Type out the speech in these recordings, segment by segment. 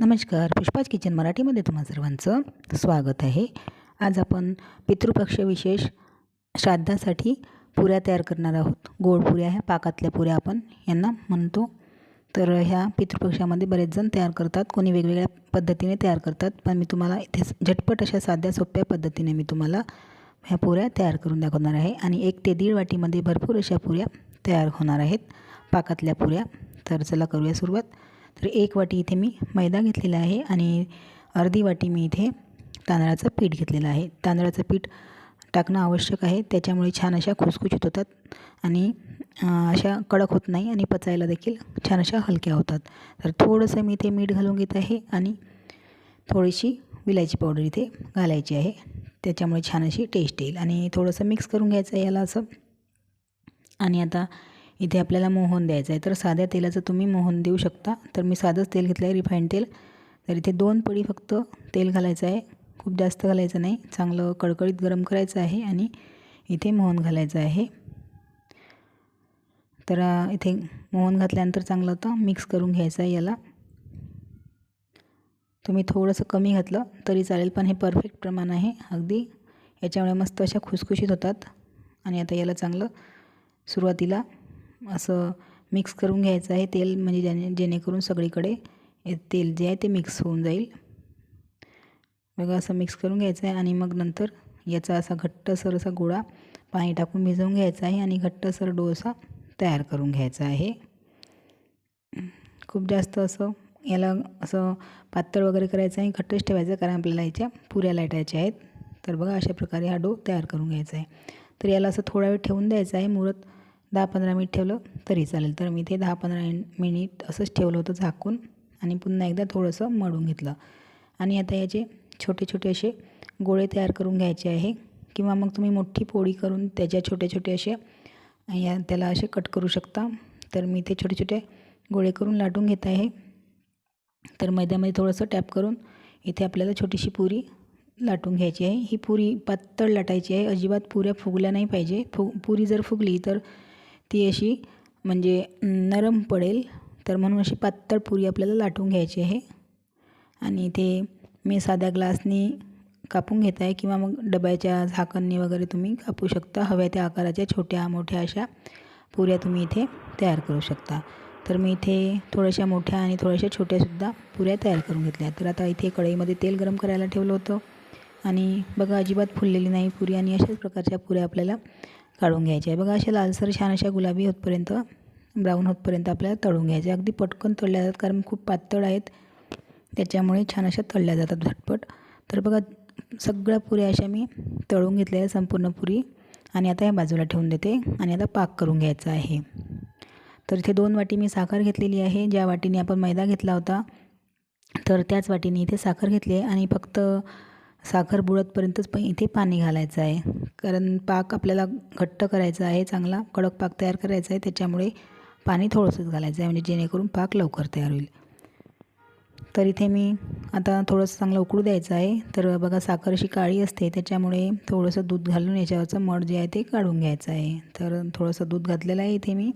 नमस्कार. पुष्पाज किचन मराठीमध्ये तुम्हा सर्वांचं स्वागत आहे. आज आपण पितृपक्ष विशेष श्राद्धासाठी पुऱ्या तयार करणार आहोत. गोड पुऱ्या ह्या पाकातल्या पुऱ्या आपण यांना म्हणतो. तर ह्या पितृपक्षामध्ये बरेच जण तयार करतात. कोणी वेगवेगळ्या पद्धतीने तयार करतात. पण मी तुम्हाला इथे झटपट अशा साध्या सोप्या पद्धतीने मी तुम्हाला ह्या पुऱ्या तयार करून दाखवणार आहे. आणि एक ते दीड वाटीमध्ये भरपूर अशा पुऱ्या तयार होणार आहेत. पाकातल्या पुऱ्या. तर चला करूया सुरुवात. तर एक वाटी इथे मी मैदा घेतलेला आहे आणि अर्धी वाटी मी इथे तांदळाचं पीठ घेतलेलं आहे. तांदळाचं पीठ टाकणं आवश्यक आहे. त्याच्यामुळे छान अशा खुसखुशीत होतात आणि अशा कडक होत नाही आणि पचायला देखील छान अशा हलक्या होतात. तर थोडंसं मी इथे मीठ घालून घेत आहे आणि थोडीशी विलायची पावडर इथे घालायची आहे. त्याच्यामुळे छान अशी टेस्ट येईल. आणि थोडंसं मिक्स करून घ्यायचं आहे याला असं. आणि आता इथे आपल्याला मोहन द्यायचं आहे. तर साध्या तेलाचं तुम्ही मोहन देऊ शकता. तर मी साधंच तेल घेतलं आहे रिफाईंड तेल. तर इथे दोन पडी फक्त तेल घालायचं आहे. खूप जास्त घालायचं नाही. चांगलं कडकडीत गरम करायचं आहे आणि इथे मोहन घालायचं आहे. तर इथे मोहन घातल्यानंतर चांगलं होतं मिक्स करून घ्यायचं आहे याला. तुम्ही थोडंसं कमी घातलं तरी चालेल पण हे परफेक्ट प्रमाण आहे. अगदी याच्यामुळे मस्त अशा खुसखुशीत होतात. आणि आता याला चांगलं सुरुवातीला असं मिक्स करून घ्यायचं आहे. तेल म्हणजे ज्याने जेणेकरून सगळीकडे तेल जे आहे ते मिक्स होऊन जाईल. बघा असं मिक्स करून घ्यायचं आहे आणि मग नंतर याचा असा घट्टसर असा गोळा पाणी टाकून भिजवून घ्यायचा आहे आणि घट्टसर डोसा तयार करून घ्यायचा आहे. खूप जास्त असं याला असं पातळ वगैरे करायचं आहे घट्टच ठेवायचं कारण आपल्याला याच्या पुऱ्या लाटायच्या आहेत. तर बघा अशा प्रकारे हा डो तयार करून घ्यायचा आहे. तर याला असं थोडा वेळ ठेवून द्यायचा आहे. मुरत दहा पंधरा मिनिट ठेवलं तरी चालेल. तर मी ते दहा पंधरा मिनिट असंच ठेवलं होतं झाकून आणि पुन्हा एकदा थोडंसं मळून घेतलं. आणि आता याचे छोटे छोटे असे गोळे तयार करून घ्यायचे आहे. किंवा मग तुम्ही मोठी पोळी करून त्याच्या छोटे छोटे असे या त्याला असे कट करू शकता. तर मी ते छोटे छोटे गोळे करून लाटून घेत आहे. तर मैद्यामध्ये थोडंसं टॅप करून इथे आपल्याला छोटीशी पुरी लाटून घ्यायची आहे. ही पुरी पातळ लाटायची आहे. अजिबात पुऱ्या फुगल्या नाही पाहिजे. फुग पुरी जर फुगली तर ती अशी म्हणजे नरम पडेल. तर म्हणून अशी पातळ पुरी आपल्याला लाटून घ्यायची आहे. आणि इथे मी साध्या ग्लासनी कापून घेत आहे किंवा मग डब्याच्या झाकणनी वगैरे तुम्ही कापू शकता. हव्या त्या आकाराच्या छोट्या मोठ्या अशा पुऱ्या तुम्ही इथे तयार करू शकता. तर मी इथे थोड्याशा मोठ्या आणि थोड्याशा छोट्यासुद्धा पुऱ्या तयार करून घेतल्या. तर आता इथे कढईमध्ये तेल गरम करायला ठेवलं होतं. आणि बघा अजिबात फुललेली नाही पुरी आणि अशाच प्रकारच्या पुऱ्या आपल्याला काढून घ्यायचे. आहे बघा अशा लालसर छान अशा गुलाबी होतपर्यंत ब्राऊन होतपर्यंत आपल्याला तळून घ्यायचे. अगदी पटकन तळल्या जातात कारण खूप पातळ आहेत. त्याच्यामुळे छान अशा तळल्या जातात झटपट. तर बघा सगळ्या पुऱ्या अशा मी तळून घेतल्या संपूर्ण पुरी. आणि आता या बाजूला ठेवून देते. आणि आता पाक करून घ्यायचा आहे. तर इथे दोन वाटी मी साखर घेतलेली आहे. ज्या वाटीने आपण मैदा घेतला होता तर त्याच वाटीने इथे साखर घेतली आहे. आणि फक्त साखर बुडतपर्यंतच पण इथे पाणी घालायचं आहे. कारण पाक आपल्याला घट्ट करायचा आहे चांगला कडक पाक तयार करायचा आहे त्याच्यामुळे पाणी थोडंसंच घालायचं आहे म्हणजे जेणेकरून पाक लवकर तयार होईल. तर इथे मी आता थोडंसं चांगलं उकळू द्यायचं आहे. तर बघा साखर अशी काळी असते त्याच्यामुळे थोडंसं दूध घालून याच्यावरचं मड जे आहे ते काढून घ्यायचं आहे. तर थोडंसं दूध घातलेलं आहे इथे मी.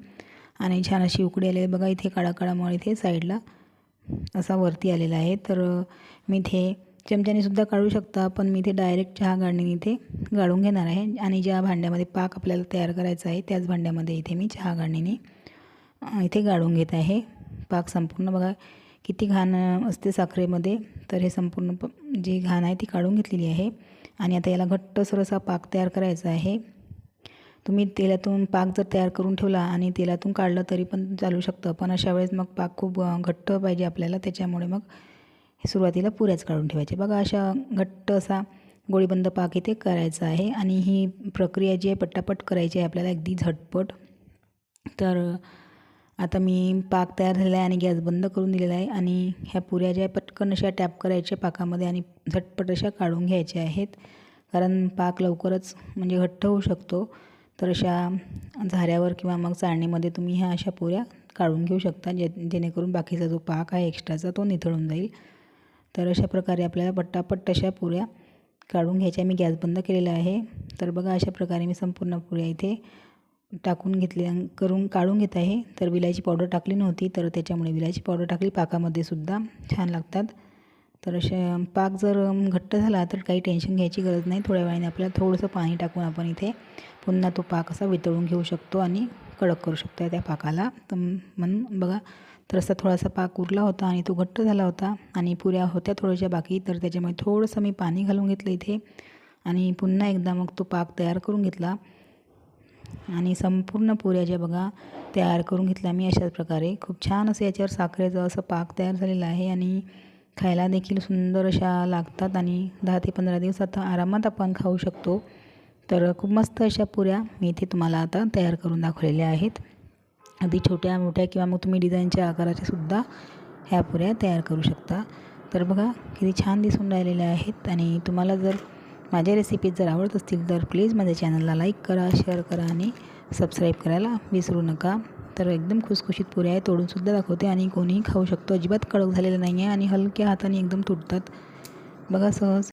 आणि छान अशी उकडी आली आहे. बघा इथे काळा काळा मळ इथे साईडला असा वरती आलेला आहे. तर मी इथे चमच्याने सुद्धा काढू शकता पण मी इथे डायरेक्ट चहा गाळणीने इथे गाळून घेणार आहे. आणि ज्या भांड्यामध्ये पाक आपल्याला तयार करायचा आहे त्याच भांड्यामध्ये इथे मी चहा गाळणीने इथे गाळून घेत आहे. पाक संपूर्ण बघा किती घाण असते साखरेमध्ये तर हे संपूर्ण प जी घाण आहे ती काढून घेतलेली आहे. आणि आता याला घट्टसर असा पाक तयार करायचा आहे. तुम्ही तेलातून पाक जर तयार करून ठेवला आणि तेलातून काढलं तरी पण चालू शकतं पण अशा वेळेस मग पाक खूप घट्ट पाहिजे आपल्याला त्याच्यामुळे मग सुरुवातीला पुऱ्याच काढून ठेवायचे. बघा अशा घट्ट असा गोळीबंद पाक इथे करायचा आहे आणि ही प्रक्रिया जी आहे पट्टापट करायची आहे आपल्याला अगदी झटपट. तर आता मी पाक तयार झालेला आहे आणि गॅस बंद करून दिलेला आहे आणि ह्या पुऱ्या ज्या पटकन अशा टॅप करायच्या पाकामध्ये आणि झटपट अशा काढून घ्यायच्या आहेत. कारण पाक लवकरच म्हणजे घट्ट होऊ शकतो. तर अशा झाऱ्यावर किंवा मग चाळणीमध्ये तुम्ही ह्या अशा पुऱ्या काढून घेऊ शकता जे जेणेकरून बाकीचा जो पाक आहे एक्स्ट्राचा तो निथळून जाईल. तर अशा प्रकारे आपल्याला पट्टापट्ट अशा पुऱ्या काढून घ्यायच्या. मी गॅस बंद केलेला आहे. तर बघा अशा प्रकारे मी संपूर्ण पुऱ्या इथे टाकून घेतले करून काढून घेत आहे. तर विलायची पावडर टाकली नव्हती तर त्याच्यामुळे विलायची पावडर टाकली. पाकामध्ये सुद्धा छान लागतात. तर अशा पाक जर घट्ट झाला तर काही टेन्शन घ्यायची गरज नाही. थोड्या वेळाने आपल्याला थोडंसं पाणी टाकून आपण इथे पुन्हा तो पाक असा वितळून घेऊ शकतो आणि कडक करू शकतो त्या पाकाला. तर म्हणून बघा तर असा थोडासा पाक उरला होता आणि तो घट्ट झाला होता आणि पुऱ्या होत्या थोड्याशा बाकी. तर त्याच्यामुळे थोडंसं मी पाणी घालून घेतलं इथे आणि पुन्हा एकदा मग तो पाक तयार करून घेतला. आणि संपूर्ण पुऱ्या ज्या बघा तयार करून घेतल्या मी अशाच प्रकारे. खूप छान असं याच्यावर साखरेचं असं पाक तयार झालेलं आहे आणि खायला देखील सुंदर अशा लागतात आणि दहा ते पंधरा दिवसात आरामात आपण खाऊ शकतो. तर खूप मस्त अशा पुऱ्या मी इथे तुम्हाला आता तयार करून दाखवलेल्या आहेत. अगदी छोट्या मोठ्या किंवा मग तुम्ही डिझाईनच्या आकाराच्या सुद्धा ह्या पुऱ्या तयार करू शकता. तर बघा किती छान दिसून राहिलेल्या आहेत आणि तुम्हाला जर माझ्या रेसिपीज जर आवडत असतील तर प्लीज माझ्या चॅनलला लाईक करा शेअर करा आणि सबस्क्राईब करायला विसरू नका. तर एकदम खुसखुशीत पुऱ्या आहे तोडूनसुद्धा दाखवते आणि कोणीही खाऊ शकतो. अजिबात कडक झालेलं नाही आहे आणि हलक्या हाताने एकदम तुटतात. बघा सहज